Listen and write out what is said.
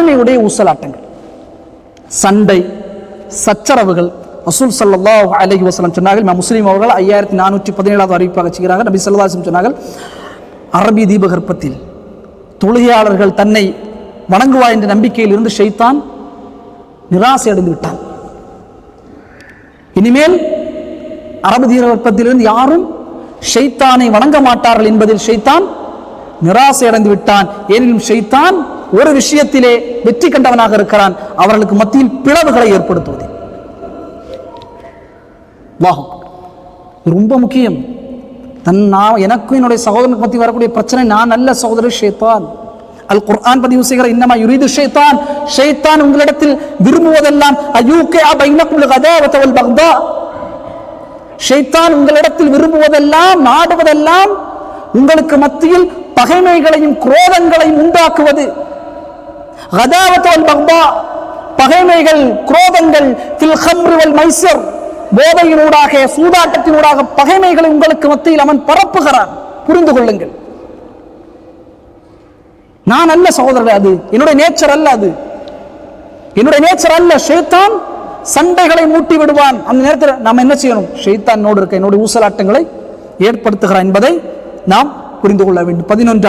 பகைமையுடைய ஊசலாட்டங்கள் சண்டை சச்சரவுகள். ரசூல் சல்லா அலஹி வசலம் சொன்னார்கள் இமாம் முஸ்லிம் அவர்கள் ஐயாயிரத்தி நானூற்றி பதினேழாவது அறிவிப்பாக செய்கிறார்கள். நபி ஸல்லல்லாஹு சொன்னார்கள் அரபி தீபகற்பத்தில் தொழுகையாளர்கள் தன்னை வணங்குவார் என்ற நம்பிக்கையில் இருந்து ஷைத்தான் நிராசை அடைந்து விட்டான். இனிமேல் அரபு தீபகற்பத்திலிருந்து யாரும் ஷைத்தானை வணங்க மாட்டார்கள் என்பதில் ஷைத்தான் நிராசை அடைந்து விட்டான். ஏனெனும் ஷைத்தான் ஒரு விஷயத்திலே வெற்றி கண்டவனாக இருக்கிறான். அவர்களுக்கு மத்தியில் பிளவுகளை ஏற்படுத்துவது. அல்லாஹ் ரொம்ப முக்கியம். தன் நான் எனக்கும் என்னுடைய சகோதரனுக்கு மத்தியில் வரக்கூடிய பிரச்சனை நான் நல்ல சகோதரர் ஷேத்தான். அல் குர்ஆன் பதிவு செய்கிற இன்னமா யுரீது ஷைத்தான். ஷைத்தான் உங்களிடத்தில் விரும்புவதெல்லாம் அயூகே அபைனக்குள் கதாவத வல் பக்தா. ஷைத்தான் உங்களிடத்தில் விரும்புவதெல்லாம் நாடுவதெல்லாம் உங்களுக்கு மத்தியில் பகைமைகளையும் குரோதங்களையும் உண்டாக்குவது. பக்தா பகைமைகள் குரோதங்கள் தில் ஹம்ரி மைசர். போதையினூடாக சூதாட்டத்தினூடாக பகைமைகளை உங்களுக்கு மத்தியில் அவன் பரப்புகிறான். புரிந்து கொள்ளுங்கள். நான் அல்ல சகோதரர் அது. என்னுடைய நேச்சர் அல்ல அது. என்னுடைய நேச்சர் அல்ல. ஷேத்தான் சண்டைகளை மூட்டி விடுவான். அந்த நேரத்தில் நாம் என்ன செய்யணும்? ஷேத்தானோடு இருக்க என்னுடைய ஊசலாட்டங்களை ஏற்படுத்துகிறான் என்பதை நாம் புரிந்து கொள்ள வேண்டும். பதினொன்று